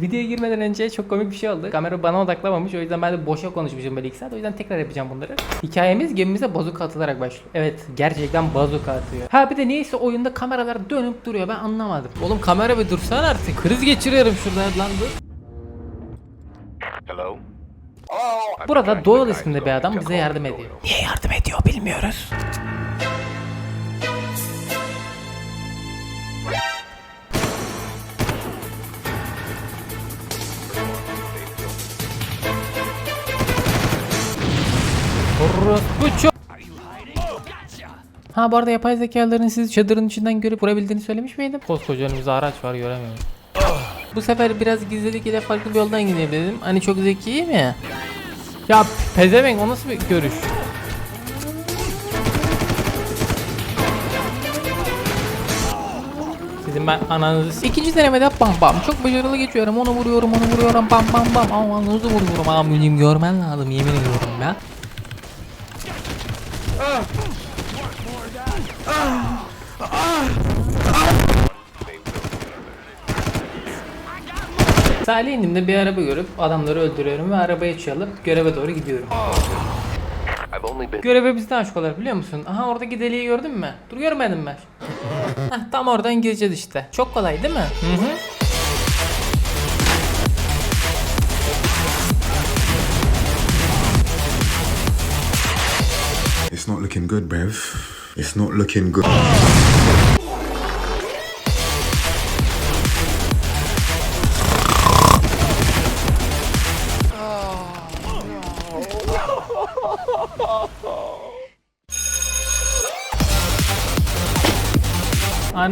Videoya girmeden önce çok komik bir şey oldu. Kamera bana odaklamamış. O yüzden ben de boşa konuşmuşum böyle iki saat. O yüzden tekrar yapacağım bunları. Hikayemiz gemimize bazuka atılarak başlıyor. Evet gerçekten bazuka atıyor. Ha bir de niyeyse oyunda kameralar dönüp duruyor. Ben anlamadım. Oğlum kamera bir dursan artık. Kriz geçiriyorum şurada lan dur. Hello? Burada Doyle isminde bir adam bize yardım ediyor. Niye yardım ediyor bilmiyoruz. Ha bu arada yapay zekaların sizi çadırın içinden görüp vurabildiğini söylemiş miydim? Koskoca önümüzde araç var göremiyorum. Bu sefer biraz gizlilik ile farklı bir yoldan gideyim dedim. Hani çok zeki mi? Ya pezevenk o nasıl bir görüş? Sizin ben ananızı İkinci denemede bam bam çok başarılı geçiyorum onu vuruyorum onu vuruyorum bam bam bam ama ananızı vuruyorum ama benim görmen lazım yemin ediyorum ya Salih indiğimde bir araba görüp adamları öldürüyorum ve arabayı çalıp göreve doğru gidiyorum. Göreve bizden aşık olar biliyor musun? Aha oradaki deliği gördün mü? Dur görmedim ben. Heh, tam oradan gireceğiz işte. Çok kolay değil mi? Hı hı. It's not looking good, Bev. It's not looking good.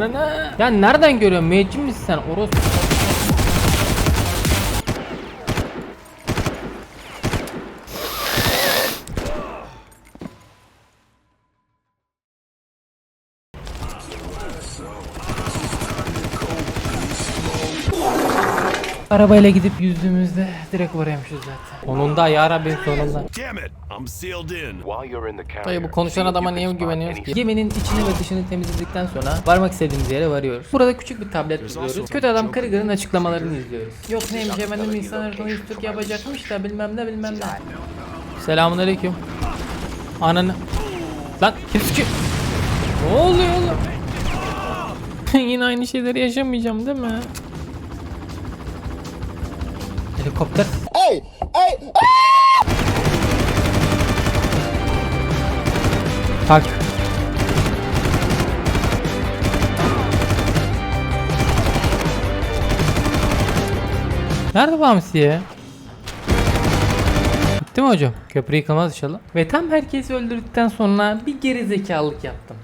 Anana. Ya nereden görüyorsun? Müeccim misin sen? Oros. Arabayla gidip yüzdüğümüzde direkt oraymışız zaten. Sonunda ya Rabbim sonunda. Damn it, I'm sealed in. while you're in the carrier. Dayı bu konuşan adama niye güveniyoruz ki? Geminin içini ve dışını temizledikten sonra varmak istediğimiz yere varıyoruz. Burada küçük bir tablet buluyoruz. Kötü adam Krieger'ın açıklamalarını izliyoruz. Yok neymiş efendim insan ırkını üst Türk yapacakmış da bilmem ne bilmem ne. Selamun aleyküm. Ananı. Lan kim sıkıyor? Ne oluyor oğlum? Yine aynı şeyleri yaşamayacağım değil mi? Helikopter. Tak. Nerede bu hamsiye? Bitti mi hocam? Köprü yıkılmaz inşallah. Ve tam herkesi öldürdükten sonra bir geri zekalılık yaptım.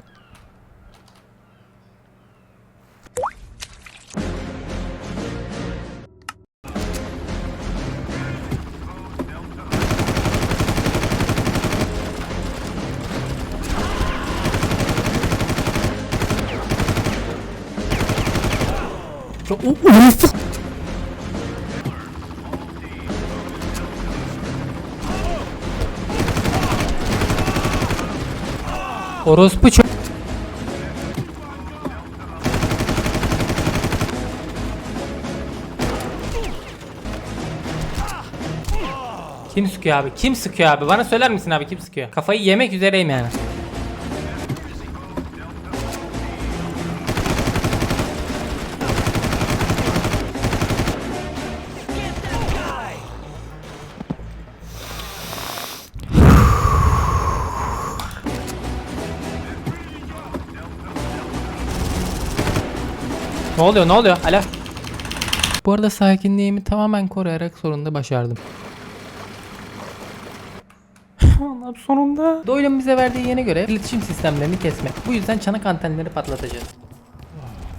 O, orospu. Orospu çok. Kim sıkıyor abi? Kim sıkıyor abi? Bana söyler misin abi kim sıkıyor? Kafayı yemek üzereyim yani. Ne oluyor ne oluyor? Alo. Bu arada sakinliğimi tamamen koruyarak sonunda başardım. Allah'ım sonunda. Doyle'un bize verdiği yene göre iletişim sistemlerini kesmek. Bu yüzden çanak antenleri patlatacağız.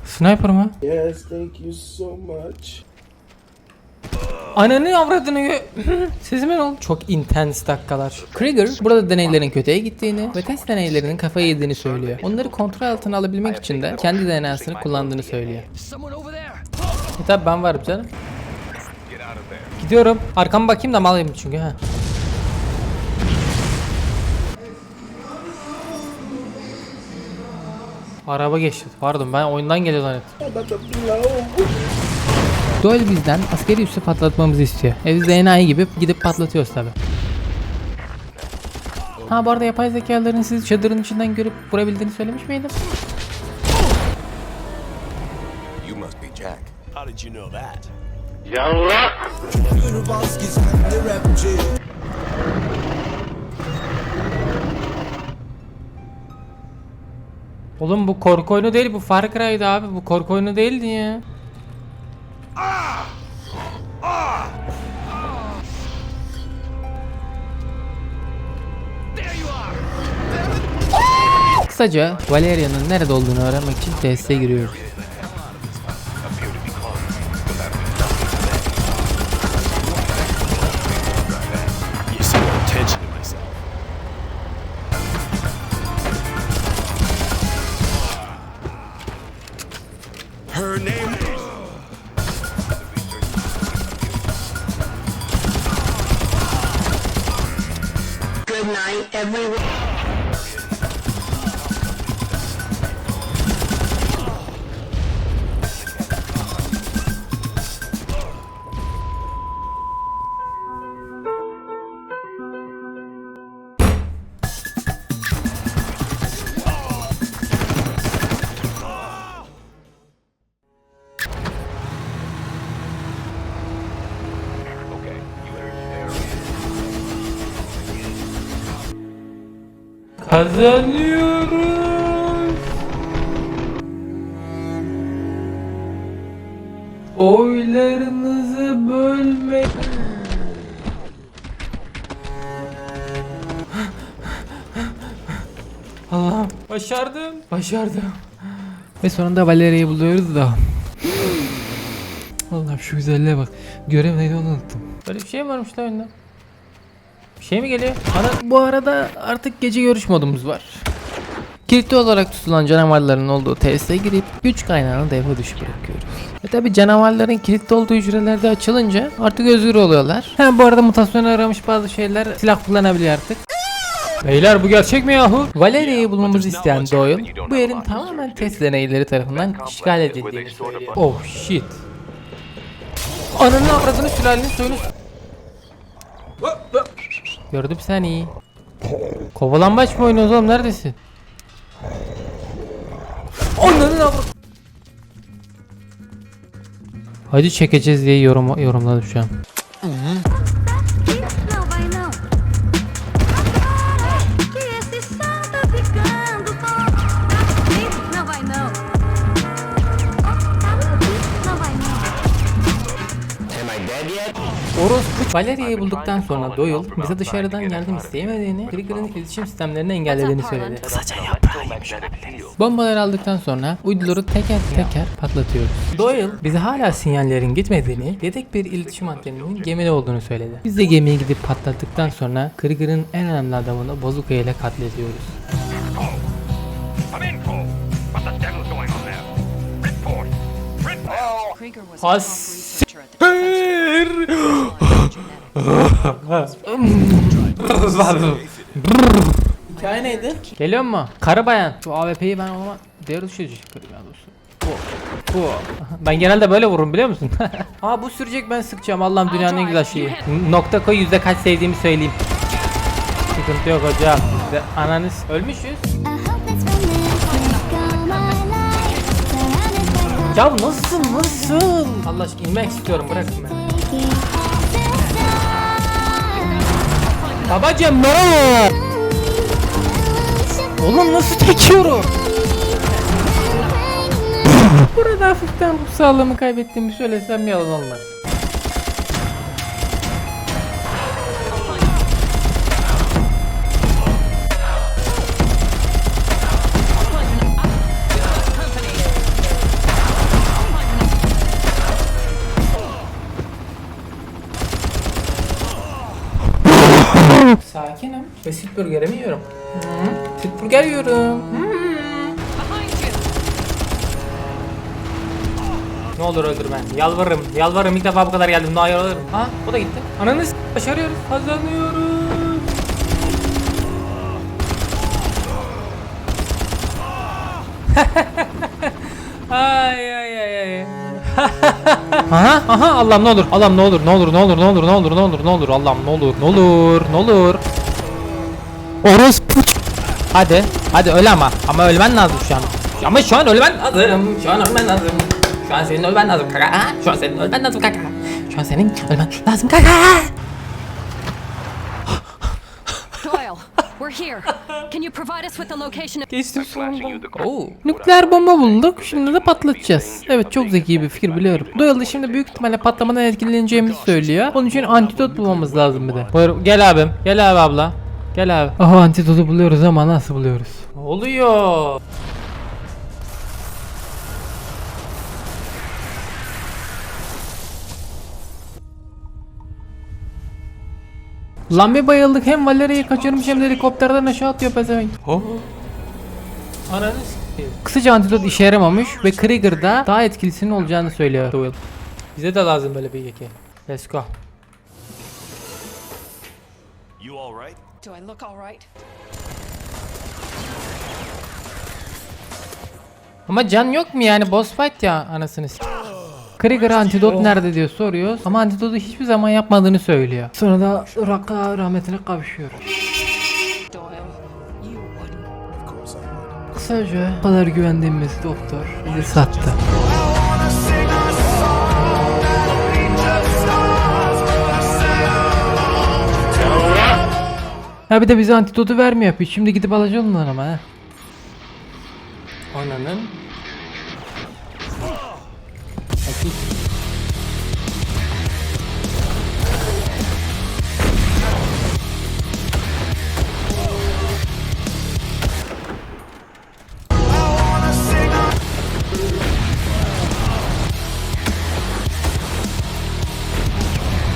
Sniper mı? Yes, thank you so much. Ananı avradını gö- ne oldu? Çok intens dakikalar. Krieger burada deneylerin kötüye gittiğini ve test deneylerinin kafayı yediğini söylüyor. Onları kontrol altına alabilmek için de kendi DNA'sını kullandığını söylüyor. E tabi ben varım canım. Gidiyorum. Arkama bakayım da malıyım çünkü ha. Araba geçti. Pardon ben oyundan geliyor zannettim. Doyle bizden askeri üssü patlatmamızı istiyor. E biz de enayi gibi gidip patlatıyoruz tabi. Ha bu arada yapay zekaların sizi çadırın içinden görüp vurabildiğini söylemiş miydim? You must be Jack. How did you know that? Oğlum bu korku oyunu değil bu Far Cry'dı abi bu korku oyunu değildi ya. Kısaca Valeria'nın nerede olduğunu öğrenmek için teste giriyoruz. and we will Kazanıyoruz. Oylarınızı bölmek. Allah'ım başardım. Başardım. Ve sonunda Valeria'yı buluyoruz da. Allah'ım şu güzelliğe bak. Görev neydi onu unuttum. Böyle bir şey varmış da oyunda? Bir şey mi geliyor? Bana bu arada artık gece görüş modumuz var. Kilitli olarak tutulan canavarların olduğu tesise girip güç kaynağını devre dışı bırakıyoruz. Ve tabi canavarların kilitli olduğu hücrelerde açılınca artık özgür oluyorlar. Ha bu arada mutasyona uğramış bazı şeyler silah kullanabiliyor artık. Beyler bu gerçek mi yahu? Valeria'yı bulmamızı isteyen Doyle bu yerin tamamen test deneyleri tarafından işgal edildiğini. Oh shit. Ananın avradını sülalenin soyunu Gördüm seni. Kovalambaç mı oynuyoruz oğlum neredesin? Onların avra... Hadi çekeceğiz diye yorum yorumladım şu an. Valeria'yı bulduktan sonra Doyle bize dışarıdan yardım isteyemediğini, Trigger'ın iletişim sistemlerini engellediğini söyledi. Kısaca Bombaları aldıktan sonra uyduları teker teker patlatıyoruz. Doyle bize hala sinyallerin gitmediğini, yedek bir iletişim anteninin gemide olduğunu söyledi. Biz de gemiyi gidip patlattıktan sonra Krieger'ın en önemli adamını Bazooka ile katlediyoruz. Has- Hikaye neydi? Geliyor mu? Karı bayan. Şu AWP'yi ben ona değer ya dostum. Bu. Bu. Ben genelde böyle vururum biliyor musun? Aa bu sürecek ben sıkacağım Allah'ım dünyanın en güzel şeyi. Nokta koy yüzde kaç sevdiğimi söyleyeyim. Sıkıntı yok hocam. De, ananız ölmüşüz. Ya nasıl nasıl? Allah aşkına inmek istiyorum bırakın beni. Babacım ne? Oğlum nasıl çekiyorum? Burada hafiften ruh sağlığımı kaybettiğimi söylesem yalan olmaz. Sakinim. Ve sit burger'ı mı yiyorum? Sit burger yiyorum. Ne olur öldürme. Yalvarırım. Yalvarırım. İlk defa bu kadar geldim. Ne yalvarırım. Ha o da gitti. Ananı s- başarıyoruz. Kazanıyoruz. ay ay ay ay. aha aha Allah'ım ne olur Allah'ım ne olur ne olur ne olur ne olur ne olur ne olur Allah'ım ne olur ne olur ne olur Orospu Hadi hadi öl ama ama ölmen lazım şu an Ama şu an ölmen lazım şu an ölmen lazım Şu an senin ölmen lazım kaka? Şu an senin ölmen lazım kaka Şu an senin ölmen lazım kaka Doyle, we're here. Can you provide us with the location of Geçtim sonunda. Oo. Nükleer bomba bulduk. Şimdi de patlatacağız. Evet çok zeki bir fikir biliyorum. Doyle şimdi büyük ihtimalle patlamadan etkileneceğimizi söylüyor. Onun için antidot bulmamız lazım bir de. Buyur, gel abim. Gel abi abla. Gel abi. Aha antidotu buluyoruz ama nasıl buluyoruz? Oluyor? Lan bir bayıldık hem Valeria'yı kaçırmış hem de helikopterden aşağı atıyor pezevenk. Ananı s**eyim. Kısaca antidot işe yaramamış ve Krieger'da daha etkilisinin olacağını söylüyor Doyle. Bize de lazım böyle bir yeki. Let's go. You all right? Do I look all right? Ama can yok mu yani boss fight ya anasını s**. Krieger antidot nerede diyor soruyoruz ama antidotu hiçbir zaman yapmadığını söylüyor. Sonra da Irak'a rahmetine kavuşuyor. Doyle, you wouldn't. Kısaca bu kadar güvendiğimiz doktor bizi sattı. Ya bir de bize antidotu vermiyor. Bir Şimdi gidip alacağım ondan ama ha. Ananın. Akil.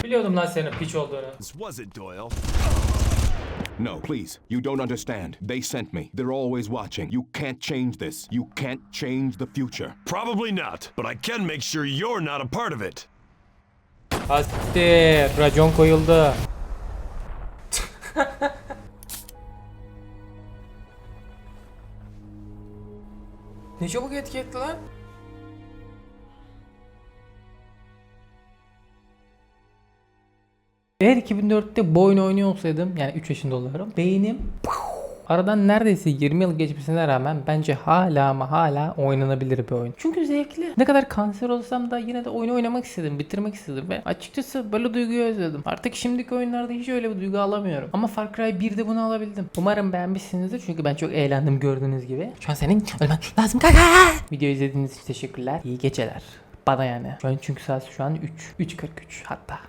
Biliyordum lan senin piç olduğunu. This was it, Doyle. No, please. You don't understand. They sent me. They're always watching. You can't change this. You can't change the future. Probably not, but I can make sure you're not a part of it. Hadi racon koyuldu. ne çabuk etki etti lan? Eğer 2004'te bu oyunu oynuyor olsaydım yani 3 yaşında oluyorum. Beynim Aradan neredeyse 20 yıl geçmesine rağmen bence hala ama hala oynanabilir bir oyun. Çünkü zevkli. Ne kadar kanser olsam da yine de oyunu oynamak istedim, bitirmek istedim ve açıkçası böyle duyguyu özledim. Artık şimdiki oyunlarda hiç öyle bir duygu alamıyorum. Ama Far Cry 1'de bunu alabildim. Umarım beğenmişsinizdir çünkü ben çok eğlendim gördüğünüz gibi. Şu an senin ölmen lazım kaka. Video izlediğiniz için teşekkürler. İyi geceler. Bana yani. An çünkü saat şu an 3. 3.43 hatta.